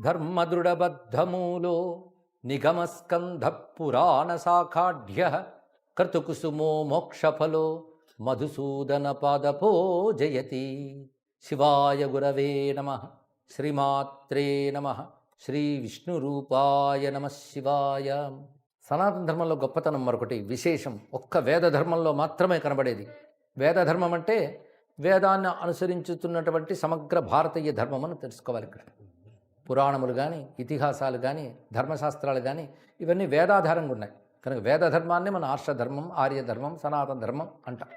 ధర్మదృఢబద్ధమూలో నిగమస్కంధ పురాణ సాఖాఢ్య క్రతుకుసుమో మోక్షఫలో మధుసూదన పాదపో జయతి శివాయ గురవే నమ శ్రీమాత్రే నమ శ్రీ విష్ణురూపాయ నమ శివాయ సనాతన ధర్మంలో గొప్పతనం మరొకటి విశేషం. ఒక్క వేద ధర్మంలో మాత్రమే కనబడేది. వేద ధర్మం అంటే వేదాన్ని అనుసరించుతున్నటువంటి సమగ్ర భారతీయ ధర్మం అని తెలుసుకోవాలి ఇక్కడ. పురాణములు కానీ ఇతిహాసాలు కానీ ధర్మశాస్త్రాలు కానీ ఇవన్నీ వేదాధారంగా ఉన్నాయి. కనుక వేద ధర్మాన్ని మన ఆర్షధర్మం ఆర్యధర్మం ఆర్య ధర్మం సనాతన ధర్మం అంటాం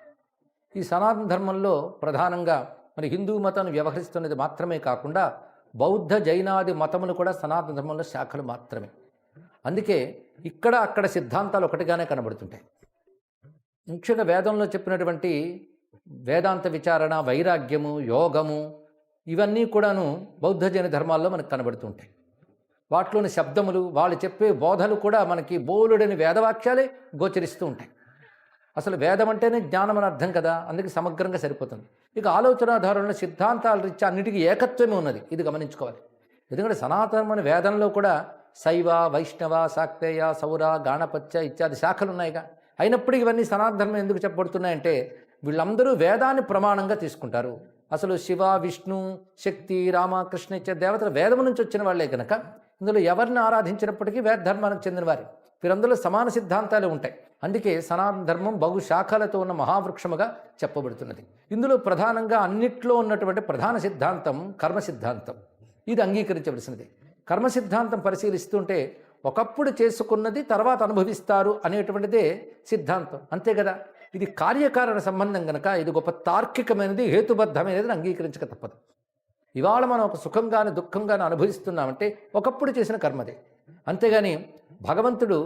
ఈ సనాతన ధర్మంలో ప్రధానంగా మరి హిందూ మతాన్ని వ్యవహరిస్తున్నది మాత్రమే కాకుండా బౌద్ధ జైనాది మతములు కూడా సనాతన ధర్మంలో శాఖలు మాత్రమే. అందుకే ఇక్కడ అక్కడ సిద్ధాంతాలు ఒకటిగానే కనబడుతుంటాయి. ముఖ్యంగా వేదంలో చెప్పినటువంటి వేదాంత విచారణ వైరాగ్యము యోగము ఇవన్నీ కూడాను బౌద్ధ జైన ధర్మాల్లో మనకు కనబడుతుంటాయి. వాటిలోని శబ్దములు వాళ్ళు చెప్పే బోధలు కూడా మనకి బోలుడని వేదవాక్యాలే గోచరిస్తూ ఉంటాయి. అసలు వేదం అంటేనే జ్ఞానం అని అర్థం కదా? అందుకే సమగ్రంగా సరిపోతుంది. ఇక ఆలోచనాధారంలో సిద్ధాంతాల రీత్యా అన్నిటికీ ఏకత్వమే ఉన్నది. ఇది గమనించుకోవాలి. ఎందుకంటే సనాతనమైన వేదంలో కూడా శైవ వైష్ణవ శాక్తేయ సౌర గాణపత్య ఇత్యాది శాఖలు ఉన్నాయిగా అయినప్పటికీ ఇవన్నీ సనాతనం ఎందుకు చెప్పబడుతున్నాయంటే వీళ్ళందరూ వేదాన్ని ప్రమాణంగా తీసుకుంటారు. అసలు శివ విష్ణు శక్తి రామకృష్ణ ఇచ్చే దేవతలు వేదము నుంచి వచ్చిన వాళ్ళే కనుక ఇందులో ఎవరిని ఆరాధించినప్పటికీ వేద ధర్మానికి చెందినవారే. వీరందరూ సమాన సిద్ధాంతాలు ఉంటాయి. అందుకే సనాతన ధర్మం బహు శాఖలతో ఉన్న మహావృక్షముగా చెప్పబడుతున్నది. ఇందులో ప్రధానంగా అన్నిట్లో ఉన్నటువంటి ప్రధాన సిద్ధాంతం కర్మ సిద్ధాంతం. ఇది అంగీకరించవలసినది. కర్మ సిద్ధాంతం పరిశీలిస్తుంటే ఒకప్పుడు చేసుకున్నది తర్వాత అనుభవిస్తారు అనేటువంటిదే సిద్ధాంతం. అంతే కదా? ఇది కార్యకారణ సంబంధం కనుక ఇది గొప్ప తార్కికమైనది హేతుబద్ధమైనది అంగీకరించక తప్పదు. ఇవాళ మనం ఒక సుఖంగాను దుఃఖంగాను అనుభవిస్తున్నామంటే ఒకప్పుడు చేసిన కర్మదే. అంతేగాని భగవంతుడు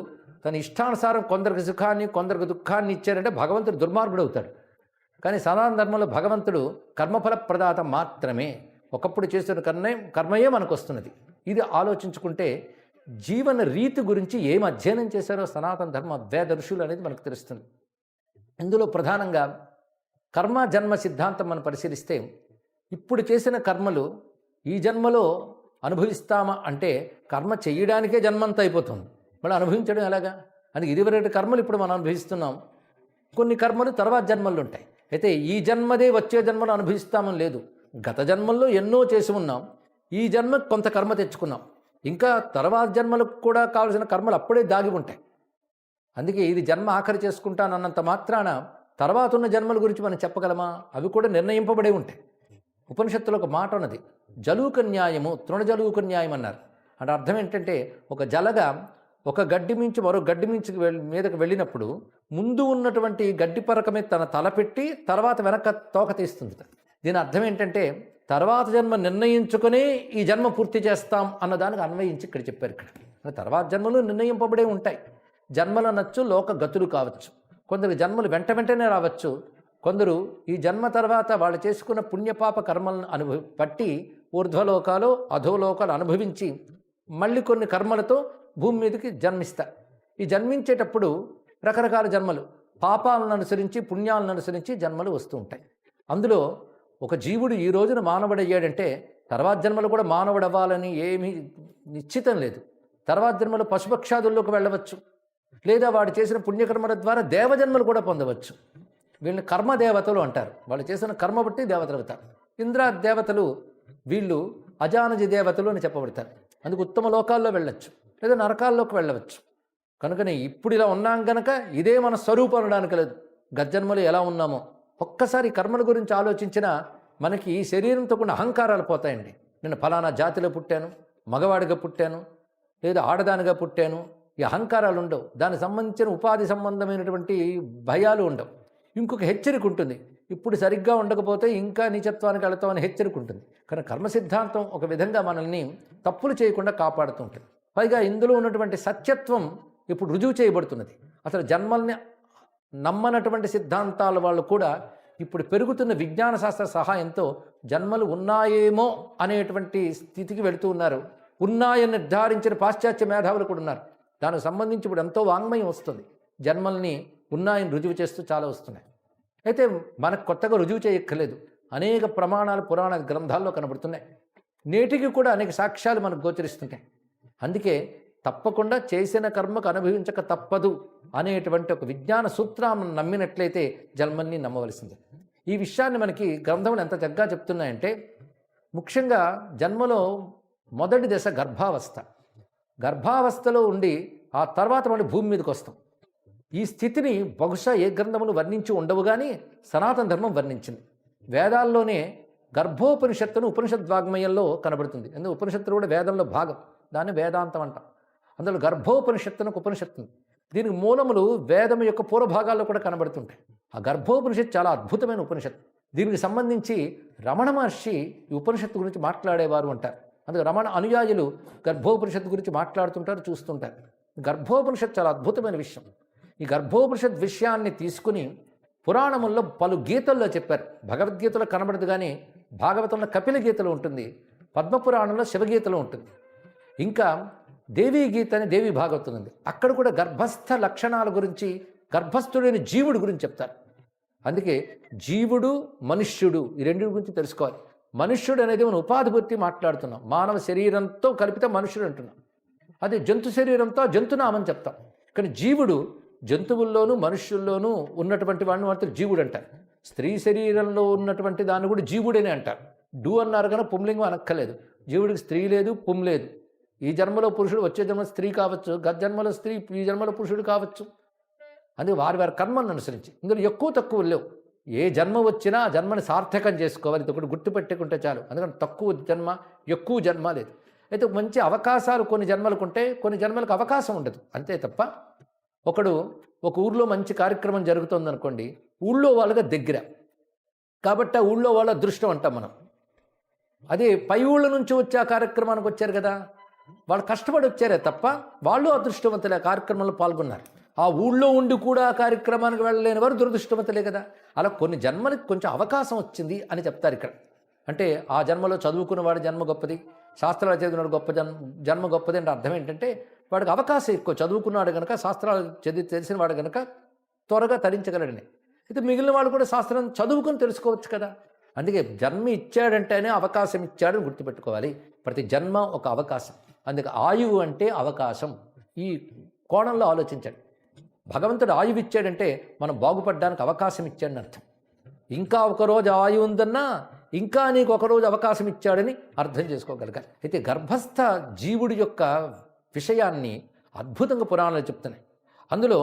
తన ఇష్టానుసారం కొందరికి సుఖాన్ని కొందరికి దుఃఖాన్ని ఇచ్చారంటే భగవంతుడు దుర్మార్గుడు అవుతాడు కానీ సనాతన ధర్మంలో భగవంతుడు కర్మఫల ప్రదాత మాత్రమే. ఒకప్పుడు చేసిన కర్మే కర్మయే మనకు వస్తున్నది ఇది ఆలోచించుకుంటే జీవన రీతి గురించి ఏం అధ్యయనం చేశారో సనాతన ధర్మ వేద ఋషులు అనేది మనకు తెలుస్తుంది. ఇందులో ప్రధానంగా కర్మ జన్మ సిద్ధాంతం మనం పరిశీలిస్తే ఇప్పుడు చేసిన కర్మలు ఈ జన్మలో అనుభవిస్తామా అంటే కర్మ చేయడానికే జన్మంతా అయిపోతుంది. మళ్ళీ అనుభవించడం ఎలాగా? అని ఇదివరకటి కర్మలు ఇప్పుడు మనం అనుభవిస్తున్నాం. కొన్ని కర్మలు తర్వాత జన్మల్లో ఉంటాయి. అయితే ఈ జన్మదే వచ్చే జన్మలో అనుభవిస్తామని లేదు. గత జన్మల్లో ఎన్నో చేసి ఉన్నాం. ఈ జన్మ కొంత కర్మ తెచ్చుకున్నాం. ఇంకా తర్వాత జన్మలకు కూడా కావాల్సిన కర్మలు అప్పుడే దాగి ఉంటాయి. అందుకే ఇది జన్మ ఆఖరి చేసుకుంటానన్నంత మాత్రాన తర్వాత ఉన్న జన్మల గురించి మనం చెప్పగలమా? అవి కూడా నిర్ణయింపబడే ఉంటాయి. ఉపనిషత్తులో ఒక మాట ఉన్నది. జలూక న్యాయము తృణజలూక న్యాయం అన్నారు అంటే అర్థం ఏంటంటే ఒక జలగా ఒక గడ్డి మించి మరో గడ్డి మించి మీదకి వెళ్ళినప్పుడు ముందు ఉన్నటువంటి గడ్డి పరక మీద తన తల పెట్టి తర్వాత వెనక తోక తీస్తుంది. దీని అర్థం ఏంటంటే తర్వాత జన్మ నిర్ణయించుకునే ఈ జన్మ పూర్తి చేస్తాం అన్నదానికి అన్వయించి ఇక్కడ చెప్పారు ఇక్కడ. తర్వాత జన్మలు నిర్ణయింపబడే ఉంటాయి. జన్మలు అనొచ్చు లోక గతులు కావచ్చు. కొందరు జన్మలు వెంట వెంటనే రావచ్చు. కొందరు ఈ జన్మ తర్వాత వాళ్ళు చేసుకున్న పుణ్యపాప కర్మలను అనుభవి పట్టి ఊర్ధ్వలోకాలు అధోలోకాలు అనుభవించి మళ్ళీ కొన్ని కర్మలతో భూమి మీదకి జన్మిస్తారు ఈ జన్మించేటప్పుడు రకరకాల జన్మలు పాపాలను అనుసరించి పుణ్యాలను అనుసరించి జన్మలు వస్తూ ఉంటాయి. అందులో ఒక జీవుడు ఈ రోజున మానవుడయ్యాడంటే తర్వాత జన్మలు కూడా మానవుడు అవ్వాలని ఏమీ నిశ్చితం లేదు. తర్వాత జన్మలు పశుపక్షాదుల్లోకి వెళ్ళవచ్చు. లేదా వాడు చేసిన పుణ్యకర్మల ద్వారా దేవజన్మలు కూడా పొందవచ్చు. వీళ్ళని కర్మదేవతలు అంటారు. వాళ్ళు చేసిన కర్మ బట్టి దేవతలు అవుతారు. ఇంద్ర దేవతలు వీళ్ళు అజానజి దేవతలు అని చెప్పబడతారు. అందుకు ఉత్తమ లోకాల్లో వెళ్ళొచ్చు లేదా నరకాల్లోకి వెళ్ళవచ్చు. కనుకనే ఇప్పుడు ఇలా ఉన్నాం గనక ఇదే మన స్వరూపం అనడానికి లేదు. గజ్జన్మలు ఎలా ఉన్నామో. ఒక్కసారి కర్మల గురించి ఆలోచించినా మనకి ఈ శరీరంతో కొన్ని అహంకారాలు పోతాయండి. నేను ఫలానా జాతిలో పుట్టాను మగవాడిగా పుట్టాను లేదా ఆడదానిగా పుట్టాను ఈ అహంకారాలు ఉండవు. దానికి సంబంధించిన ఉపాధి సంబంధమైనటువంటి భయాలు ఉండవు. ఇంకొక హెచ్చరిక ఉంటుంది. ఇప్పుడు సరిగ్గా ఉండకపోతే ఇంకా నీచత్వానికి వెళతామని హెచ్చరిక ఉంటుంది. కానీ కర్మ సిద్ధాంతం ఒక విధంగా మనల్ని తప్పులు చేయకుండా కాపాడుతూ ఉంటుంది. పైగా ఇందులో ఉన్నటువంటి సత్యత్వం ఇప్పుడు రుజువు చేయబడుతున్నది. అసలు జన్మల్ని నమ్మనటువంటి సిద్ధాంతాల వాళ్ళు కూడా ఇప్పుడు పెరుగుతున్న విజ్ఞాన శాస్త్ర సహాయంతో జన్మలు ఉన్నాయేమో అనేటువంటి స్థితికి వెళుతూ ఉన్నారు. ఉన్నాయని నిర్ధారించిన పాశ్చాత్య మేధావులు కూడా ఉన్నారు. దానికి సంబంధించి ఇప్పుడు ఎంతో వాంగ్మయం వస్తుంది. జన్మల్ని ఉన్నాయని రుజువు చేస్తూ చాలా వస్తున్నాయి. అయితే మనకు కొత్తగా రుజువు చేయక్కర్లేదు. అనేక ప్రమాణాలు పురాణ గ్రంథాల్లో కనబడుతున్నాయి. నేటికి కూడా అనేక సాక్ష్యాలు మనకు గోచరిస్తుంటాయి. అందుకే తప్పకుండా చేసిన కర్మకు అనుభవించక తప్పదు అనేటువంటి ఒక విజ్ఞాన సూత్రాన్ని నమ్మినట్లయితే జన్మన్ని నమ్మవలసిందే. ఈ విషయాన్ని మనకి గ్రంథములు ఎంత చక్కగా చెప్తున్నాయంటే ముఖ్యంగా జన్మలో మొదటి దశ గర్భావస్థ. గర్భావస్థలో ఉండి ఆ తర్వాత మళ్ళీ భూమి మీదకి వస్తాం. ఈ స్థితిని బహుశా ఏ గ్రంథములు వర్ణించి ఉండవు కానీ సనాతన ధర్మం వర్ణించింది. వేదాల్లోనే గర్భోపనిషత్తును ఉపనిషత్ వాగ్మయంలో కనబడుతుంది. ఎందుకు? ఉపనిషత్తులు కూడా వేదంలో భాగం. దాన్ని వేదాంతం అంటాం. అందులో గర్భోపనిషత్తునకు ఉపనిషత్తు దీనికి మూలములు వేదం యొక్క పూర్వభాగాల్లో కూడా కనబడుతుంటాయి. ఆ గర్భోపనిషత్తు చాలా అద్భుతమైన ఉపనిషత్తు. దీనికి సంబంధించి రమణ మహర్షి ఈ ఉపనిషత్తు గురించి మాట్లాడేవారు అంటారు. అందుకే రమణ అనుయాయులు గర్భోపనిషత్ గురించి మాట్లాడుతుంటారు చూస్తుంటారు. గర్భోపనిషత్ చాలా అద్భుతమైన విషయం. ఈ గర్భోపనిషత్ విషయాన్ని తీసుకుని పురాణముల్లో పలు గీతల్లో చెప్పారు. భగవద్గీతలో కనబడదు కానీ భాగవతంలో కపిల గీతలు ఉంటుంది పద్మపురాణంలో శివగీతలు ఉంటుంది. ఇంకా దేవీ గీత అని దేవి భాగవతం ఉంది. అక్కడ కూడా గర్భస్థ లక్షణాల గురించి గర్భస్థుడైన జీవుడి గురించి చెప్తారు. అందుకే జీవుడు మనుష్యుడు ఈ రెండు గురించి తెలుసుకోవాలి. మనుష్యుడు అనేది మనం ఉపాధి బట్టి మాట్లాడుతున్నాం. మానవ శరీరంతో కలిపితే మనుషుడు అంటున్నాం అదే జంతు శరీరంతో జంతునామని చెప్తాం. కానీ జీవుడు జంతువుల్లోనూ మనుష్యుల్లోనూ ఉన్నటువంటి వాడిని మాత్రం జీవుడు అంటారు స్త్రీ శరీరంలో ఉన్నటువంటి దాన్ని కూడా జీవుడనే అంటారు. డూ అన్నారు కానీ పుంలింగం అనక్కలేదు జీవుడికి స్త్రీ లేదు పుం లేదు. ఈ జన్మలో పురుషుడు వచ్చే జన్మ స్త్రీ కావచ్చు గత జన్మలో స్త్రీ ఈ జన్మలో పురుషుడు కావచ్చు. అందుకే వారి వారి కర్మను అనుసరించి. ఇందులో ఎక్కువ తక్కువ లేవు. ఏ జన్మ వచ్చినా ఆ జన్మని సార్థకం చేసుకోవాలి. ఇది ఒకటి గుర్తుపెట్టుకుంటే చాలు. అందుకని తక్కువ జన్మ ఎక్కువ జన్మ లేదు. అయితే మంచి అవకాశాలు కొన్ని జన్మలకు ఉంటే కొన్ని జన్మలకు అవకాశం ఉండదు. అంతే తప్ప ఒకడు ఒక ఊర్లో మంచి కార్యక్రమం జరుగుతుంది అనుకోండి ఊళ్ళో వాళ్ళగా దగ్గర. కాబట్టి ఆ ఊళ్ళో వాళ్ళ అదృష్టం అంటాం మనం. అదే పై ఊళ్ళ నుంచి వచ్చే ఆ కార్యక్రమానికి వచ్చారు కదా వాళ్ళు కష్టపడి వచ్చారే తప్ప వాళ్ళు అదృష్టవంతులే ఆ కార్యక్రమంలో పాల్గొన్నారు. ఆ ఊళ్ళో ఉండి కూడా ఆ కార్యక్రమానికి వెళ్ళలేని వారు దురదృష్టవంతులే కదా. అలా కొన్ని జన్మలకు కొంచెం అవకాశం వచ్చింది అని చెప్తారు ఇక్కడ. అంటే ఆ జన్మలో చదువుకున్న వాడి జన్మ గొప్పది శాస్త్రాలు చదివినాడు గొప్ప జన్మ జన్మ గొప్పది అంటే అర్థం ఏంటంటే వాడికి అవకాశం ఎక్కువ. చదువుకున్నాడు కనుక శాస్త్రాలు చదివి తెలిసిన వాడు కనుక త్వరగా తరించగలడని. అయితే మిగిలిన వాళ్ళు కూడా శాస్త్రం చదువుకొని తెలుసుకోవచ్చు కదా. అందుకే జన్మ ఇచ్చాడంటేనే అవకాశం ఇచ్చాడని గుర్తుపెట్టుకోవాలి. ప్రతి జన్మ ఒక అవకాశం. అందుకే ఆయువు అంటే అవకాశం. ఈ కోణంలో ఆలోచించండి. భగవంతుడు ఆయువు ఇచ్చాడంటే మనం బాగుపడడానికి అవకాశం ఇచ్చాడని అర్థం. ఇంకా ఒకరోజు ఆయువు ఉందన్నా ఇంకా నీకు ఒకరోజు అవకాశం ఇచ్చాడని అర్థం చేసుకోగలగాలి. అయితే గర్భస్థ జీవుడి యొక్క విషయాన్ని అద్భుతంగా పురాణాలు చెప్తున్నాయి. అందులో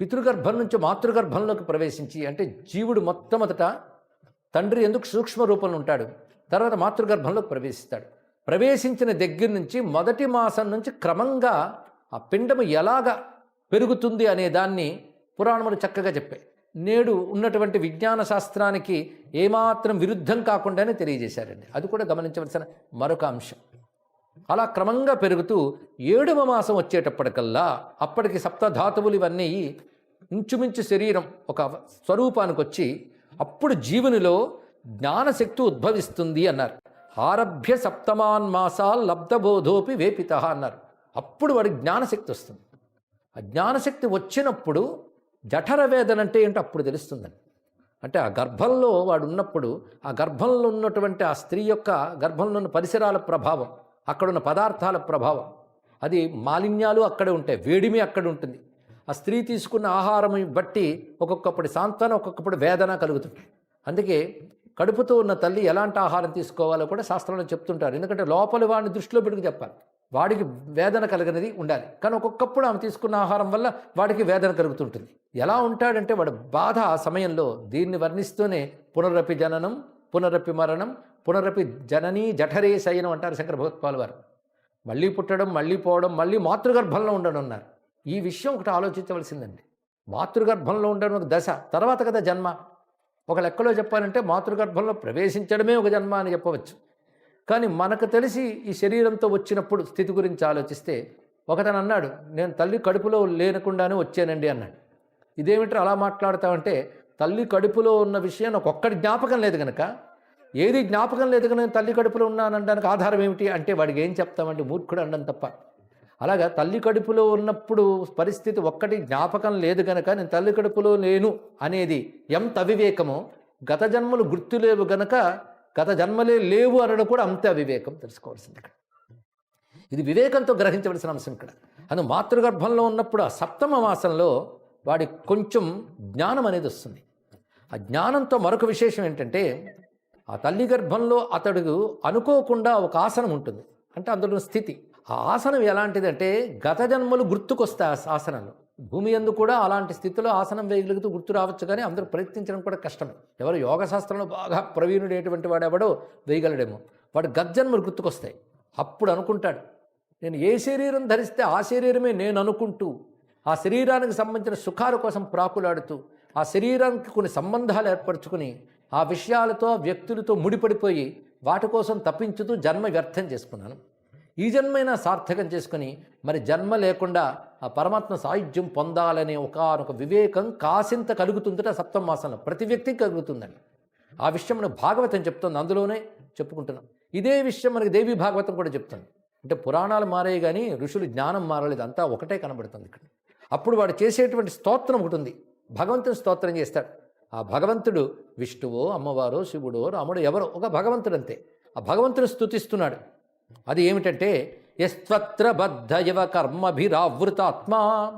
పితృగర్భం నుంచి మాతృగర్భంలోకి ప్రవేశించి అంటే జీవుడు మొట్టమొదట తండ్రి ఎందుకు సూక్ష్మ రూపంలో ఉంటాడు? తర్వాత మాతృగర్భంలోకి ప్రవేశిస్తాడు. ప్రవేశించిన దగ్గర నుంచి మొదటి మాసం నుంచి క్రమంగా ఆ పిండము ఎలాగ పెరుగుతుంది అనే దాన్ని పురాణములు చక్కగా చెప్పాయి. నేడు ఉన్నటువంటి విజ్ఞాన శాస్త్రానికి ఏమాత్రం విరుద్ధం కాకుండానే తెలియజేశారండి. అది కూడా గమనించవలసిన మరొక అంశం. అలా క్రమంగా పెరుగుతూ ఏడవ మాసం వచ్చేటప్పటికల్లా అప్పటికి సప్తధాతువులు ఇవన్నీ ఇంచుమించు శరీరం ఒక స్వరూపానికి వచ్చి అప్పుడు జీవునిలో జ్ఞానశక్తి ఉద్భవిస్తుంది అన్నారు. ఆరభ్య సప్తమాన్ మాసాల్ లబ్ధబోధోపి వేపిత అన్నారు. అప్పుడు వాడికి జ్ఞానశక్తి వస్తుంది. ఆ జ్ఞానశక్తి వచ్చినప్పుడు జఠర వేదన అంటే ఏంటో అప్పుడు తెలుస్తుందండి. అంటే ఆ గర్భంలో వాడు ఉన్నప్పుడు ఆ గర్భంలో ఉన్నటువంటి ఆ స్త్రీ యొక్క గర్భంలో ఉన్న పరిసరాల ప్రభావం అక్కడున్న పదార్థాల ప్రభావం అది మాలిన్యాలు అక్కడే ఉంటాయి వేడిమి అక్కడ ఉంటుంది. ఆ స్త్రీ తీసుకున్న ఆహారం బట్టి ఒక్కొక్కప్పుడు సాంత్వన ఒక్కొక్కప్పుడు వేదన కలుగుతుంది అందుకే కడుపుతో ఉన్న తల్లి ఎలాంటి ఆహారం తీసుకోవాలో కూడా శాస్త్రంలో చెప్తుంటారు. ఎందుకంటే లోపలి వాడిని దృష్టిలో పెట్టుకు చెప్పాలి. వాడికి వేదన కలిగినది ఉండాలి. కానీ ఒక్కొక్కప్పుడు ఆమె తీసుకున్న ఆహారం వల్ల వాడికి వేదన కలుగుతుంటుంది. ఎలా ఉంటాడంటే వాడు బాధ ఆ సమయంలో దీన్ని వర్ణిస్తూనే పునరపి జననం పునరపి మరణం పునరపి జననీ జఠరే శయనం అంటారు శంకర భగవత్పాల్ వారు. మళ్ళీ పుట్టడం మళ్ళీ పోవడం మళ్ళీ మాతృగర్భంలో ఉండడం అన్నారు. ఈ విషయం ఒకటి ఆలోచించవలసిందండి. మాతృగర్భంలో ఉండడం ఒక దశ తర్వాత కదా జన్మ. ఒక లెక్కలో చెప్పాలంటే మాతృగర్భంలో ప్రవేశించడమే ఒక జన్మ అని చెప్పవచ్చు. కానీ మనకు తెలిసి ఈ శరీరంతో వచ్చినప్పుడు స్థితి గురించి ఆలోచిస్తే ఒకతను అన్నాడు నేను తల్లి కడుపులో లేనకుండానే వచ్చానండి అన్నాడు. ఇదేమిటో అలా మాట్లాడతామంటే తల్లి కడుపులో ఉన్న విషయం నాకు ఒక్కటి జ్ఞాపకం లేదు కనుక ఏది జ్ఞాపకం లేదు కనుక నేను తల్లి కడుపులో ఉన్నానడానికి ఆధారం ఏమిటి? అంటే వాడికి ఏం చెప్తామంటే మూర్ఖుడు అనడం తప్ప. అలాగా తల్లి కడుపులో ఉన్నప్పుడు పరిస్థితి ఒక్కటి జ్ఞాపకం లేదు గనక నేను తల్లి కడుపులో లేను అనేది ఎంత అవివేకమో గత జన్మలు గుర్తులేవు గనక గత జన్మలే లేవు అనడం కూడా అంతే అవివేకం. తెలుసుకోవాల్సింది ఇక్కడ. ఇది వివేకంతో గ్రహించవలసిన అంశం ఇక్కడ. అది మాతృగర్భంలో ఉన్నప్పుడు ఆ సప్తమ మాసంలో వాడి కొంచెం జ్ఞానం అనేది వస్తుంది. ఆ జ్ఞానంతో మరొక విశేషం ఏంటంటే ఆ తల్లి గర్భంలో అతడు అనుకోకుండా ఒక ఆసనం ఉంటుంది. అంటే అందులో స్థితి. ఆ ఆసనం ఎలాంటిదంటే గత జన్మలు గుర్తుకొస్తాయి ఆ ఆసనంలో. భూమి ఎందు కూడా అలాంటి స్థితిలో ఆసనం వేయగలుగుతూ గుర్తు రావచ్చు కానీ అందరూ ప్రయత్నించడం కూడా కష్టమే. ఎవరు యోగ శాస్త్రంలో బాగా ప్రవీణుడేటువంటి వాడు వేయగలడేమో. వాడు గజ్జన్మలు గుర్తుకొస్తాయి. అప్పుడు అనుకుంటాడు నేను ఏ శరీరం ధరిస్తే ఆ శరీరమే నేను అనుకుంటూ ఆ శరీరానికి సంబంధించిన సుఖాల కోసం ప్రాకులాడుతూ ఆ శరీరానికి కొన్ని సంబంధాలు ఏర్పరచుకుని ఆ విషయాలతో వ్యక్తులతో ముడిపడిపోయి వాటి కోసం తప్పించుతూ జన్మ వ్యర్థం చేసుకున్నాను. ఈ జన్మైనా సార్థకం చేసుకుని మరి జన్మ లేకుండా ఆ పరమాత్మ సాయుధ్యం పొందాలనే ఒకనొక వివేకం కాసింత కలుగుతుందట సప్తమ మాసంలో ప్రతి వ్యక్తికి కలుగుతుందండి. ఆ విషయం మనకు భాగవతం చెప్తుంది. అందులోనే చెప్పుకుంటున్నాం. ఇదే విషయం మనకి దేవి భాగవతం కూడా చెప్తుంది. అంటే పురాణాలు మారాయి కానీ ఋషులు జ్ఞానం మారలేదు. అంతా ఒకటే కనబడుతుంది ఇక్కడ. అప్పుడు వాడు చేసేటువంటి స్తోత్రం ఒకటి ఉంది. భగవంతుని స్తోత్రం చేస్తాడు. ఆ భగవంతుడు విష్ణువో అమ్మవారో శివుడో రాముడు ఎవరో ఒక భగవంతుడు అంతే ఆ భగవంతుని స్తుతిస్తున్నాడు. అది ఏమిటంటే యస్త్ర బద్ధ ఇవ కర్మభిరావృతాత్మా.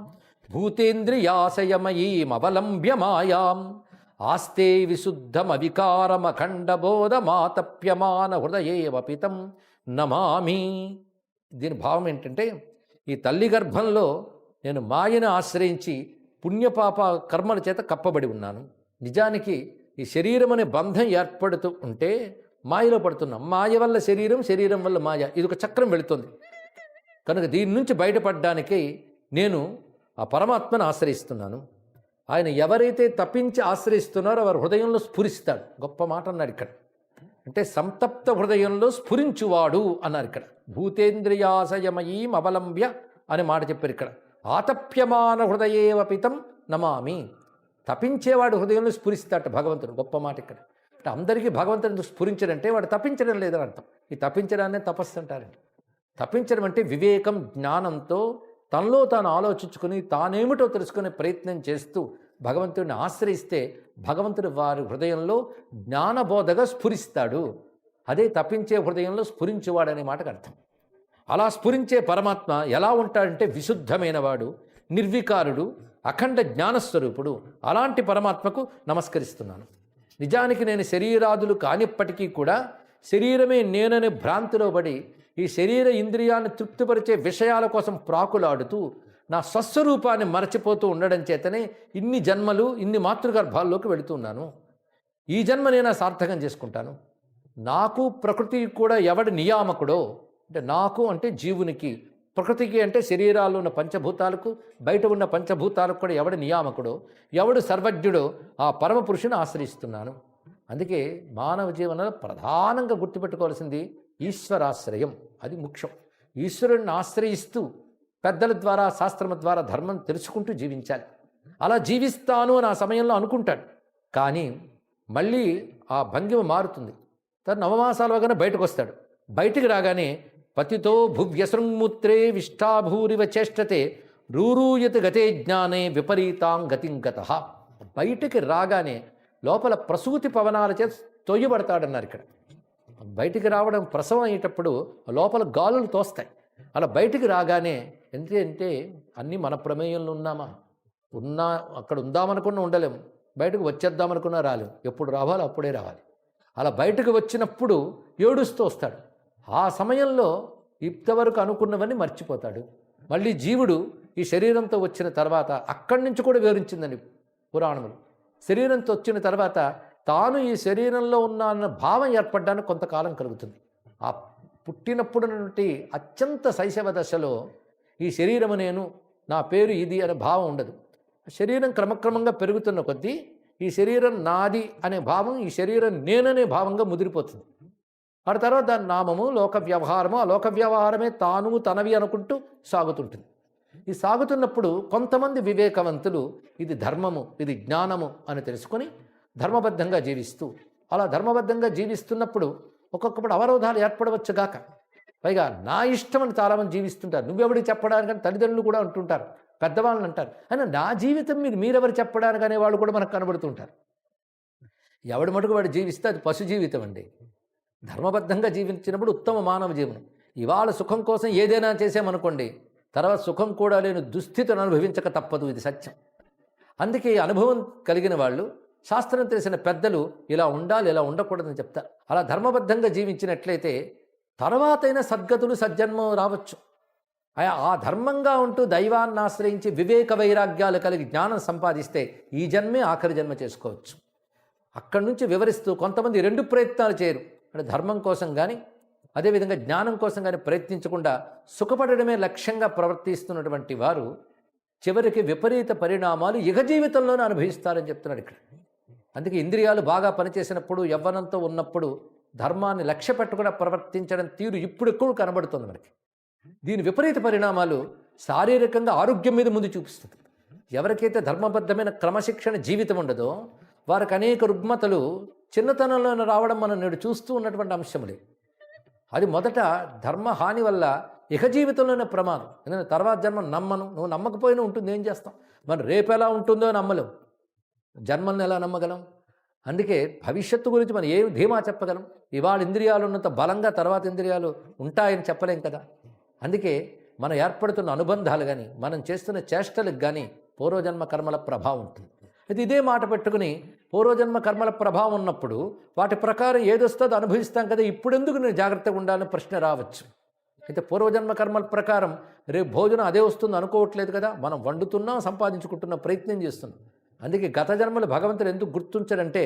భూతేంద్రియాశయమయీమవలంబ్య మాయాం ఆస్తే విశుద్ధమవికారమఖండబోధమాతప్యమాన హృదయేవపితం నమామి. దీని భావం ఏంటంటే ఈ తల్లి గర్భంలో నేను మాయను ఆశ్రయించి పుణ్యపాప కర్మల చేత కప్పబడి ఉన్నాను. నిజానికి ఈ శరీరం అనే బంధం ఏర్పడుతూ ఉంటే మాయలో పడుతున్నాం. మాయ వల్ల శరీరం శరీరం వల్ల మాయ. ఇది ఒక చక్రం వెళుతుంది. కనుక దీని నుంచి బయటపడడానికి నేను ఆ పరమాత్మను ఆశ్రయిస్తున్నాను. ఆయన ఎవరైతే తప్పించి ఆశ్రయిస్తున్నారో వారి హృదయంలో స్ఫురిస్తాడు. గొప్ప మాట అన్నాడు ఇక్కడ. అంటే సంతప్త హృదయంలో స్ఫురించువాడు అన్నారు ఇక్కడ. భూతేంద్రియాశయమయీం అవలంబ్య అనే మాట చెప్పారు ఇక్కడ. ఆతప్యమాన హృదయేవపితం నమామి. తపించేవాడు హృదయంలో స్ఫురిస్తాట భగవంతుడు. గొప్ప మాట ఇక్కడ. అంటే అందరికీ భగవంతుడు స్ఫురించడంటే వాడు తప్పించడం లేదని అర్థం. ఈ తప్పించడాన్నే తపస్సు అంటారండి. తప్పించడం అంటే వివేకం జ్ఞానంతో తనలో తాను ఆలోచించుకుని తానేమిటో తెలుసుకునే ప్రయత్నం చేస్తూ భగవంతుడిని ఆశ్రయిస్తే భగవంతుడు వారి హృదయంలో జ్ఞానబోధగా స్ఫురిస్తాడు. అదే తప్పించే హృదయంలో స్ఫురించేవాడనే మాటకు అర్థం. అలా స్ఫురించే పరమాత్మ ఎలా ఉంటాడంటే విశుద్ధమైన వాడు నిర్వికారుడు అఖండ జ్ఞానస్వరూపుడు. అలాంటి పరమాత్మకు నమస్కరిస్తున్నాను. నిజానికి నేను శరీరాదులు కానిప్పటికీ కూడా శరీరమే నేననే భ్రాంతిలో పడి ఈ శరీర ఇంద్రియాన్ని తృప్తిపరిచే విషయాల కోసం ప్రాకులాడుతూ నా స్వస్వరూపాన్ని మరచిపోతూ ఉండడం చేతనే ఇన్ని జన్మలు ఇన్ని మాతృగర్భాల్లోకి వెళుతున్నాను ఈ జన్మ నేను సార్థకం చేసుకుంటాను? నాకు ప్రకృతి కూడా ఎవడి నియామకుడో? అంటే నాకు అంటే జీవునికి ప్రకృతికి అంటే శరీరాలు ఉన్న పంచభూతాలకు బయట ఉన్న పంచభూతాలకు కూడా ఎవడు నియామకుడో ఎవడు సర్వజ్ఞుడో ఆ పరమ పురుషుని ఆశ్రయిస్తున్నాను. అందుకే మానవ జీవనంలో ప్రధానంగా గుర్తుపెట్టుకోవాల్సింది ఈశ్వరాశ్రయం. అది ముఖ్యం. ఈశ్వరుణ్ణి ఆశ్రయిస్తూ పెద్దల ద్వారా శాస్త్రం ద్వారా ధర్మం తెలుసుకుంటూ జీవించాలి. అలా జీవిస్తాను అని ఆ సమయంలో అనుకుంటాడు. కానీ మళ్ళీ ఆ భంగిమ మారుతుంది. తను నవమాసాలు అవగానే బయటకు వస్తాడు బయటికి రాగానే పతితో భువ్యశృంగ్ముత్రే విష్టాభూరివ చేష్టతే రూరూయత గతే జ్ఞానే విపరీతాం గతింగత బయటికి రాగానే లోపల ప్రసూతి పవనాల చేత తొయ్యబడతాడన్నారు ఇక్కడ. బయటికి రావడం ప్రసవం అయ్యేటప్పుడు లోపల గాలులు తోస్తాయి. అలా బయటికి రాగానే ఎంత అంటే అన్నీ మన ప్రమేయంలో ఉన్నామా? ఉన్నా అక్కడ ఉందామనుకున్నా ఉండలేము. బయటకు వచ్చేద్దామనుకున్నా రాలేము. ఎప్పుడు రావాలో అప్పుడే రావాలి. అలా బయటకు వచ్చినప్పుడు ఏడుస్తూ వస్తాడు. ఆ సమయంలో ఇంతవరకు అనుకున్నవన్నీ మర్చిపోతాడు. మళ్ళీ జీవుడు ఈ శరీరంతో వచ్చిన తర్వాత అక్కడి నుంచి కూడా వివరించిందని పురాణములు. శరీరంతో వచ్చిన తర్వాత తాను ఈ శరీరంలో ఉన్న అన్న భావం ఏర్పడడానికి కొంతకాలం కలుగుతుంది. ఆ పుట్టినప్పుడు నుండి అత్యంత శైశవ దశలో ఈ శరీరము నేను నా పేరు ఇది అనే భావం ఉండదు. శరీరం క్రమక్రమంగా పెరుగుతున్న కొద్దీ ఈ శరీరం నాది అనే భావం ఈ శరీరం నేననే భావంగా ముదిరిపోతుంది. ఆ తర్వాత దాని నామము లోక వ్యవహారము ఆ లోక వ్యవహారమే తాను తనవి అనుకుంటూ సాగుతుంటుంది. ఈ సాగుతున్నప్పుడు కొంతమంది వివేకవంతులు ఇది ధర్మము ఇది జ్ఞానము అని తెలుసుకొని ధర్మబద్ధంగా జీవిస్తూ అలా ధర్మబద్ధంగా జీవిస్తున్నప్పుడు ఒక్కొక్కప్పుడు అవరోధాలు ఏర్పడవచ్చు గాక. పైగా నా ఇష్టం అని చాలామంది జీవిస్తుంటారు. నువ్వెవడికి చెప్పడానికని తల్లిదండ్రులు కూడా అంటుంటారు. పెద్దవాళ్ళని అంటారు. అయినా నా జీవితం మీద మీరెవరు చెప్పడానికి అనే వాళ్ళు కూడా మనకు కనబడుతుంటారు ఎవడి మటుకు వాడు జీవిస్తే అది పశు జీవితం అండి. ధర్మబద్ధంగా జీవించినప్పుడు ఉత్తమ మానవ జీవనం. ఇవాళ సుఖం కోసం ఏదైనా చేసామనుకోండి తర్వాత సుఖం కూడా లేని దుస్థితిని అనుభవించక తప్పదు ఇది సత్యం. అందుకే ఈ అనుభవం కలిగిన వాళ్ళు శాస్త్రం తెలిసిన పెద్దలు ఇలా ఉండాలి ఇలా ఉండకూడదని చెప్తారు. అలా ధర్మబద్ధంగా జీవించినట్లయితే తర్వాతైనా సద్గతులు సజ్జన్మం రావచ్చు. ఆ ధర్మంగా ఉంటూ దైవాన్ని ఆశ్రయించి వివేక వైరాగ్యాలు కలిగి జ్ఞానం సంపాదిస్తే ఈ జన్మే ఆఖరి జన్మ చేసుకోవచ్చు. అక్కడి నుంచి వివరిస్తూ కొంతమంది రెండు ప్రయత్నాలు చేయరు. అంటే ధర్మం కోసం కానీ అదేవిధంగా జ్ఞానం కోసం కానీ ప్రయత్నించకుండా సుఖపడడమే లక్ష్యంగా ప్రవర్తిస్తున్నటువంటి వారు చివరికి విపరీత పరిణామాలు ఇహ జీవితంలోనే అనుభవిస్తారని చెప్తున్నాడు ఇక్కడ. అందుకే ఇంద్రియాలు బాగా పనిచేసినప్పుడు యవ్వనంతో ఉన్నప్పుడు ధర్మాన్ని లక్ష్య పెట్టకుండా ప్రవర్తించడం తీరు ఇప్పుడు ఎక్కువ కనబడుతుంది మనకి. దీని విపరీత పరిణామాలు శారీరకంగా ఆరోగ్యం మీద ముందు చూపిస్తుంది. ఎవరికైతే ధర్మబద్ధమైన క్రమశిక్షణ జీవితం ఉండదో వారికి అనేక రుగ్మతలు చిన్నతనంలోనే రావడం మనం నేడు చూస్తూ ఉన్నటువంటి అంశములే అది. మొదట ధర్మ హాని వల్ల ఇక జీవితంలోనే ప్రమాదం. ఎందుకంటే తర్వాత జన్మ నమ్మను. నువ్వు నమ్మకపోయినా ఉంటుంది ఏం చేస్తాం? మనం రేపు ఎలా ఉంటుందో నమ్మలేం. జన్మల్ని ఎలా నమ్మగలం? అందుకే భవిష్యత్తు గురించి మనం ఏం ధీమా చెప్పగలం. ఇవాళ ఇంద్రియాలు ఉన్నంత బలంగా తర్వాత ఇంద్రియాలు ఉంటాయని చెప్పలేం కదా. అందుకే మనం ఏర్పడుతున్న అనుబంధాలు కానీ మనం చేస్తున్న చేష్టలకు కానీ పూర్వజన్మ కర్మల ప్రభావం ఉంటుంది. అయితే ఇదే మాట పెట్టుకుని పూర్వజన్మ కర్మల ప్రభావం ఉన్నప్పుడు వాటి ప్రకారం ఏదొస్తుందో అనుభవిస్తాం కదా ఇప్పుడెందుకు నేను జాగ్రత్తగా ఉండాలని ప్రశ్న రావచ్చు. అయితే పూర్వజన్మ కర్మల ప్రకారం రేపు భోజనం అదే వస్తుంది అనుకోవట్లేదు కదా మనం వండుతున్నాం సంపాదించుకుంటున్న ప్రయత్నం చేస్తున్నాం. అందుకే గత జన్మలు భగవంతుడు ఎందుకు గుర్తుంచాడంటే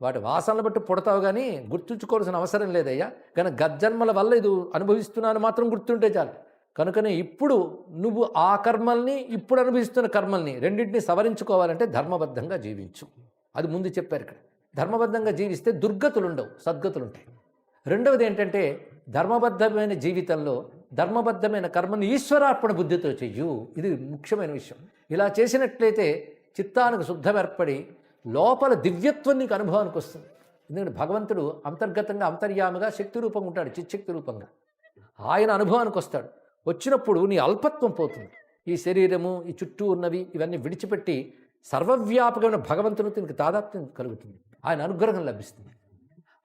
వాటి వాసనలు బట్టి పుడతావు కానీ గుర్తుంచుకోవాల్సిన అవసరం లేదయ్యా. కానీ గత జన్మల వల్ల ఇది అనుభవిస్తున్నాను మాత్రం గుర్తుంటే చాలు. కనుకనే ఇప్పుడు నువ్వు ఆ కర్మల్ని ఇప్పుడు అనుభవిస్తున్న కర్మల్ని రెండింటిని సవరించుకోవాలంటే ధర్మబద్ధంగా జీవించు. అది ముందు చెప్పారు ఇక్కడ. ధర్మబద్ధంగా జీవిస్తే దుర్గతులు ఉండవు సద్గతులు ఉంటాయి రెండవది ఏంటంటే ధర్మబద్ధమైన జీవితంలో ధర్మబద్ధమైన కర్మను ఈశ్వరార్పణ బుద్ధితో చెయ్యు. ఇది ముఖ్యమైన విషయం. ఇలా చేసినట్లయితే చిత్తానికి శుద్ధం ఏర్పడి లోపల దివ్యత్వం నీకు అనుభవానికి వస్తుంది. ఎందుకంటే భగవంతుడు అంతర్గతంగా అంతర్యామిగా శక్తి రూపంగా ఉంటాడు చిచ్చక్తి రూపంగా. ఆయన అనుభవానికి వస్తాడు. వచ్చినప్పుడు నీ అల్పత్వం పోతుంది. ఈ శరీరము ఈ చుట్టూ ఉన్నవి ఇవన్నీ విడిచిపెట్టి సర్వవ్యాపకమైన భగవంతునితో నీకు తాదాత్మ్యం కలుగుతుంది. ఆయన అనుగ్రహం లభిస్తుంది.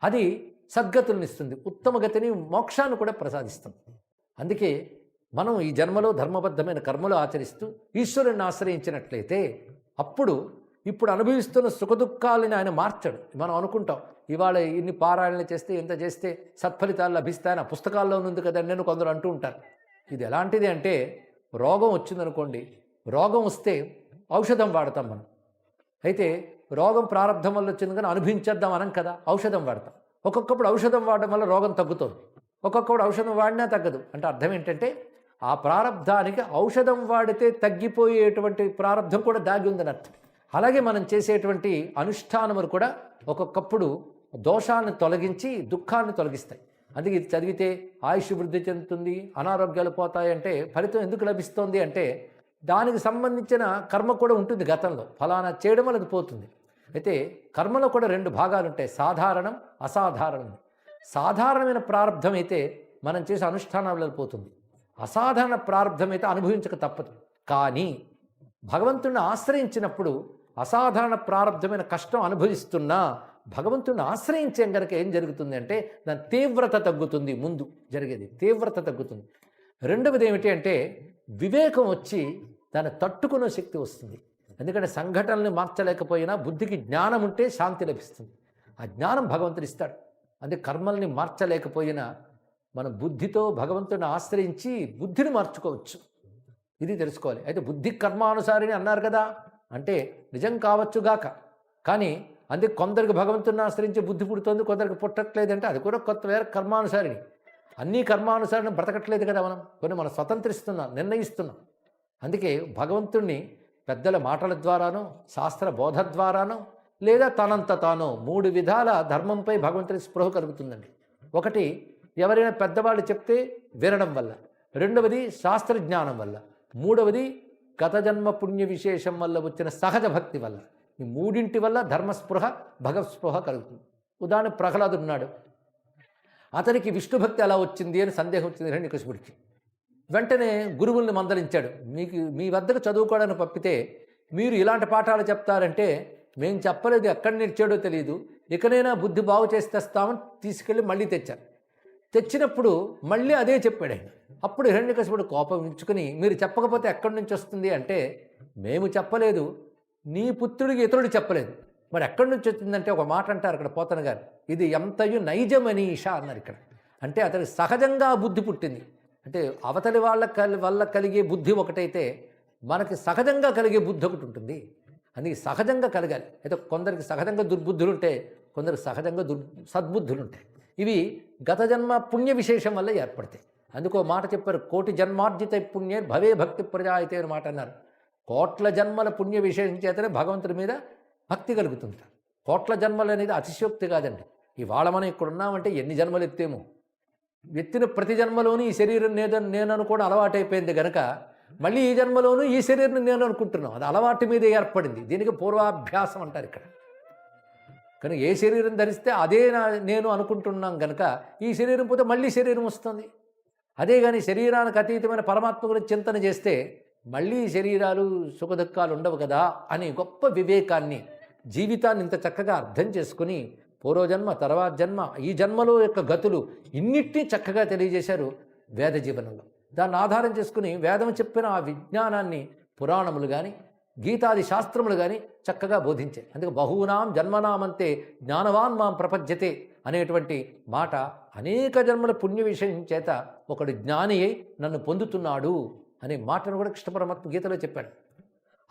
అది సద్గతులను ఇస్తుంది. ఉత్తమ గతిని మోక్షాన్ని కూడా ప్రసాదిస్తుంది. అందుకే మనం ఈ జన్మలో ధర్మబద్ధమైన కర్మలు ఆచరిస్తూ ఈశ్వరుని ఆశ్రయించినట్లయితే అప్పుడు ఇప్పుడు అనుభవిస్తున్న సుఖదుఖాలని ఆయన మార్చడు. మనం అనుకుంటాం ఇవాళ ఇన్ని పారాయణలు చేస్తే ఇంత చేస్తే సత్ఫలితాలు లభిస్తాయని ఆ పుస్తకాల్లో ఉంది కదా నేను కొందరు అంటూ ఉంటారు. ఇది ఎలాంటిది అంటే రోగం వచ్చిందనుకోండి రోగం వస్తే ఔషధం వాడతాం మనం. అయితే రోగం ప్రారంభం వల్ల వచ్చింది కానీ అనుభవించేద్దాం అనం కదా ఔషధం వాడతాం. ఒక్కొక్కప్పుడు ఔషధం వాడడం వల్ల రోగం తగ్గుతుంది. ఒక్కొక్కప్పుడు ఔషధం వాడినా తగ్గదు. అంటే అర్థం ఏంటంటే ఆ ప్రారంధానికి ఔషధం వాడితే తగ్గిపోయేటువంటి ప్రారంధం కూడా దాగి ఉందని అర్థం. అలాగే మనం చేసేటువంటి అనుష్ఠానములు కూడా ఒక్కొక్కప్పుడు దోషాన్ని తొలగించి దుఃఖాన్ని తొలగిస్తాయి. అందుకే ఇది చదివితే ఆయుష్ వృద్ధి చెందుతుంది అనారోగ్యాలు పోతాయంటే ఫలితం ఎందుకు లభిస్తుంది అంటే దానికి సంబంధించిన కర్మ కూడా ఉంటుంది గతంలో. ఫలానా చేయడం వల్ల పోతుంది. అయితే కర్మలో కూడా రెండు భాగాలు ఉంటాయి. సాధారణం అసాధారణం. సాధారణమైన ప్రారంధం అయితే మనం చేసే అనుష్ఠానాలలో పోతుంది. అసాధారణ ప్రారంధం అయితే అనుభవించక తప్పదు. కానీ భగవంతుణ్ణి ఆశ్రయించినప్పుడు అసాధారణ ప్రారంధమైన కష్టం అనుభవిస్తున్నా భగవంతుని ఆశ్రయించే గనక ఏం జరుగుతుంది అంటే దాని తీవ్రత తగ్గుతుంది ముందు జరిగేది. తీవ్రత తగ్గుతుంది. రెండవది ఏమిటి అంటే వివేకం వచ్చి దాన్ని తట్టుకునే శక్తి వస్తుంది. ఎందుకంటే సంఘటనల్ని మార్చలేకపోయినా బుద్ధికి జ్ఞానం ఉంటే శాంతి లభిస్తుంది. ఆ జ్ఞానం భగవంతుడు ఇస్తాడు. అందుకే కర్మల్ని మార్చలేకపోయినా మన బుద్ధితో భగవంతుని ఆశ్రయించి బుద్ధిని మార్చుకోవచ్చు. ఇది తెలుసుకోవాలి. అయితే బుద్ధి కర్మానుసారిని అన్నారు కదా. అంటే నిజం కావచ్చుగాక కానీ అందుకే కొందరికి భగవంతుని ఆశ్రయించి బుద్ధి పుడుతోంది కొందరికి పుట్టట్లేదంటే అది కూడా కొత్త వేరే కర్మానుసారిణి. అన్నీ కర్మానుసారణ బ్రతకట్లేదు కదా మనం. కొన్ని మనం స్వతంత్రిస్తున్నాం నిర్ణయిస్తున్నాం. అందుకే భగవంతుణ్ణి పెద్దల మాటల ద్వారానో శాస్త్ర బోధ ద్వారానో లేదా తనంత తానో మూడు విధాల ధర్మంపై భగవంతుని స్పృహ కలుగుతుందండి. ఒకటి ఎవరైనా పెద్దవాళ్ళు చెప్తే వినడం వల్ల. రెండవది శాస్త్ర జ్ఞానం వల్ల. మూడవది గత జన్మ పుణ్య విశేషం వల్ల వచ్చిన సహజ భక్తి వల్ల. ఈ మూడింటి వల్ల ధర్మస్పృహ భగవస్పృహ కలుగుతుంది. ఉదాహరణ ప్రహ్లాదుడు ఉన్నాడు. అతనికి విష్ణుభక్తి ఎలా వచ్చింది అని సందేహం వచ్చింది హిరణ్యకశిపుడికి వెంటనే గురువుల్ని మందలించాడు. మీకు మీ వద్దకు చదువుకోవడానికి పంపితే మీరు ఇలాంటి పాఠాలు చెప్తారంటే మేము చెప్పలేదు ఎక్కడ నేర్చాడో తెలియదు ఇకనైనా బుద్ధి బాగు చేసి తెస్తామని తీసుకెళ్ళి మళ్ళీ తెచ్చారు. తెచ్చినప్పుడు మళ్ళీ అదే చెప్పాడు ఆయన. అప్పుడు హిరణ్యకశిపుడు కోపం ఉంచుకుని మీరు చెప్పకపోతే ఎక్కడి నుంచి వస్తుంది అంటే మేము చెప్పలేదు. నీ పుత్రుడికి ఇతరుడు చెప్పలేదు. మరి ఎక్కడి నుంచి వచ్చిందంటే ఒక మాట అంటారు అక్కడ పోతన గారు. ఇది ఎంతయు నైజమనీష అన్నారు ఇక్కడ. అంటే అతనికి సహజంగా బుద్ధి పుట్టింది. అంటే అవతలి వాళ్ళ కలి వల్ల కలిగే బుద్ధి ఒకటైతే మనకి సహజంగా కలిగే బుద్ధి ఒకటి ఉంటుంది. అందుకే సహజంగా కలగాలి. అయితే కొందరికి సహజంగా దుర్బుద్ధులు ఉంటాయి కొందరికి సహజంగా దుర్ సద్బుద్ధులు ఉంటాయి ఇవి గత జన్మ పుణ్య విశేషం వల్ల ఏర్పడతాయి. అందుకో మాట చెప్పారు కోటి జన్మార్జిత పుణ్యే భవే భక్తి ప్రజాయితే అని మాట అన్నారు. కోట్ల జన్మల పుణ్య విశేషం చేతనే భగవంతుడి మీద భక్తి కలుగుతుంది కోట్ల జన్మలు అనేది అతిశయోక్తి కాదండి. ఇవాళ మనం ఇక్కడ ఉన్నామంటే ఎన్ని జన్మలు ఎత్తేమో. ఎత్తిన ప్రతి జన్మలోనూ ఈ శరీరం నేను నేను అనుకోవడం అలవాటైపోయింది గనక మళ్ళీ ఈ జన్మలోనూ ఈ శరీరం నేను అనుకుంటున్నాం. అది అలవాటు మీద ఏర్పడింది. దీనికి పూర్వాభ్యాసం అంటారు ఇక్కడ. కానీ ఏ శరీరం ధరిస్తే అదే నా నేను అనుకుంటున్నాం కనుక ఈ శరీరం పోతే మళ్ళీ శరీరం వస్తుంది. అదే కానీ శరీరానికి అతీతమైన పరమాత్మ గురించి చింతన చేస్తే మళ్ళీ శరీరాలు సుఖదుఖాలు ఉండవు కదా అనే గొప్ప వివేకాన్ని జీవితాన్ని ఇంత చక్కగా అర్థం చేసుకుని పూర్వజన్మ తర్వాత జన్మ ఈ జన్మలో యొక్క గతులు ఇన్నిటినీ చక్కగా తెలియజేశారు వేద జీవనంలో. దాన్ని ఆధారం చేసుకుని వేదం చెప్పిన ఆ విజ్ఞానాన్ని పురాణములు కానీ గీతాది శాస్త్రములు కానీ చక్కగా బోధించాయి. అందుకే బహూనాం జన్మనామంతే జ్ఞానవాన్ మాం ప్రపంచతే అనేటువంటి మాట అనేక జన్మల పుణ్య విషయం చేత ఒకడు జ్ఞాని అయి నన్ను పొందుతున్నాడు. అనే మాటను కూడా కృష్ణ పరమాత్మ గీతలో చెప్పాడు.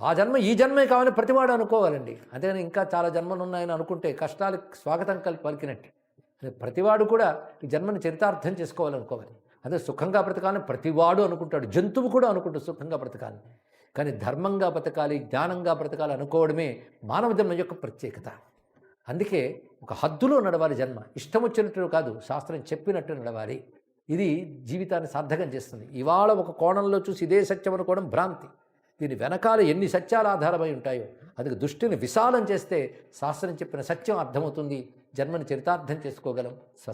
ఆ జన్మ ఈ జన్మే కావాలని ప్రతివాడు అనుకోవాలండి. అంతేగాని ఇంకా చాలా జన్మలు ఉన్నాయని అనుకుంటే కష్టాలకు స్వాగతం కలిపి పలికినట్టు. అదే ప్రతివాడు కూడా ఈ జన్మని చరితార్థం చేసుకోవాలనుకోవాలి. అదే సుఖంగా బ్రతకాలని ప్రతివాడు అనుకుంటాడు. జంతువు కూడా అనుకుంటాడు సుఖంగా బ్రతకాలని కానీ ధర్మంగా బ్రతకాలి జ్ఞానంగా బ్రతకాలి అనుకోవడమే మానవ జన్మ యొక్క ప్రత్యేకత. అందుకే ఒక హద్దులో నడవాలి జన్మ. ఇష్టం వచ్చినట్టు కాదు శాస్త్రం చెప్పినట్టు నడవాలి. ఇది జీవితాన్ని సార్థకం చేస్తుంది. ఇవాళ ఒక కోణంలో చూసి ఇదే సత్యం అనుకోవడం భ్రాంతి. దీని వెనకాల ఎన్ని సత్యాలు ఆధారమై ఉంటాయో అందుకు దృష్టిని విశాలం చేస్తే శాస్త్రం చెప్పిన సత్యం అర్థమవుతుంది. జన్మని చరితార్థం చేసుకోగలం. స్వస్తి